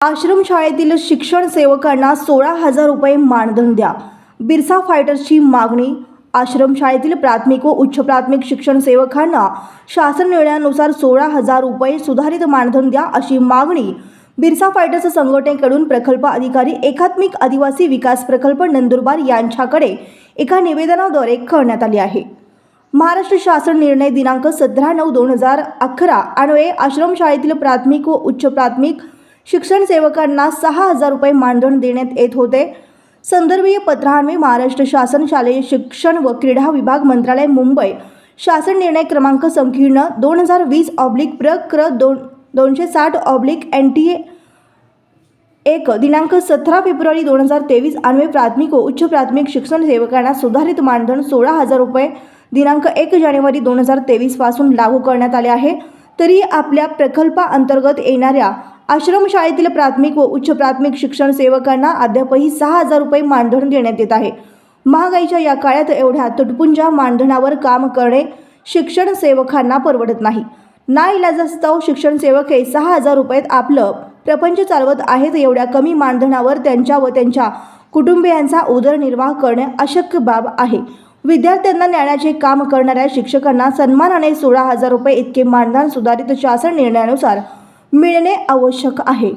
आश्रमशाळेतील शिक्षण सेवकांना सोळा हजार रुपये मानधन द्या. बिरसा फायटर्सची मागणी आश्रमशाळेतील प्राथमिक व उच्च प्राथमिक शिक्षण सेवकांना शासन निर्णयानुसार सोळा हजार रुपये सुधारित मानधन द्या अशी मागणी बिरसा फायटर्स संघटनेकडून प्रकल्प अधिकारी एकात्मिक आदिवासी विकास प्रकल्प नंदुरबार यांच्याकडे एका निवेदनाद्वारे करण्यात आली आहे. महाराष्ट्र शासन निर्णय दिनांक सतरा नऊ दोन हजार अकरा अन्वये आश्रमशाळेतील प्राथमिक व उच्च प्राथमिक शिक्षण सेवकांना सहा हजार रुपये मानधन देण्यात येत होते. संदर्भीय पत्रान्वये महाराष्ट्र शासन शालेय शिक्षण व क्रीडा विभाग मंत्रालय मुंबई. शासन निर्णय क्रमांक संकीर्ण दोन हजार वीस ऑब्लिक प्र क्र दोन दोनशे साठ ऑब्लिक एन टी ए एक दिनांक सतरा फेब्रुवारी दोन हजार तेवीस अन्वये प्राथमिक व उच्च प्राथमिक शिक्षण सेवकांना सुधारित मानधन सोळा हजार रुपये दिनांक एक जानेवारी दोन हजार तेवीसपासून लागू करण्यात आले आहे. तरी आपल्या प्रकल्पाअंतर्गत येणाऱ्या आश्रमशाळेतील प्राथमिक व उच्च प्राथमिक शिक्षण सेवकांना अद्यापही सहा हजार रुपये मानधन देण्यात येत आहे. महागाईच्या या काळात एवढ्या तुटपुंजा मानधनावर काम करणे शिक्षण सेवकांना परवडत नाही. ना इलाजास्तव शिक्षण सेवक हे सहा हजार रुपयात आपलं प्रपंच चालवत आहेत एवढ्या कमी मानधनावर त्यांच्या व त्यांच्या कुटुंबियांचा उदरनिर्वाह करणे अशक्य बाब आहे. विद्यार्थ्यांना न्यायाचे काम करणाऱ्या शिक्षकांना सन्मानाने सोळा हजार रुपये इतके मानधन सुधारित शासन निर्णयानुसार मिळणे आवश्यक आहे.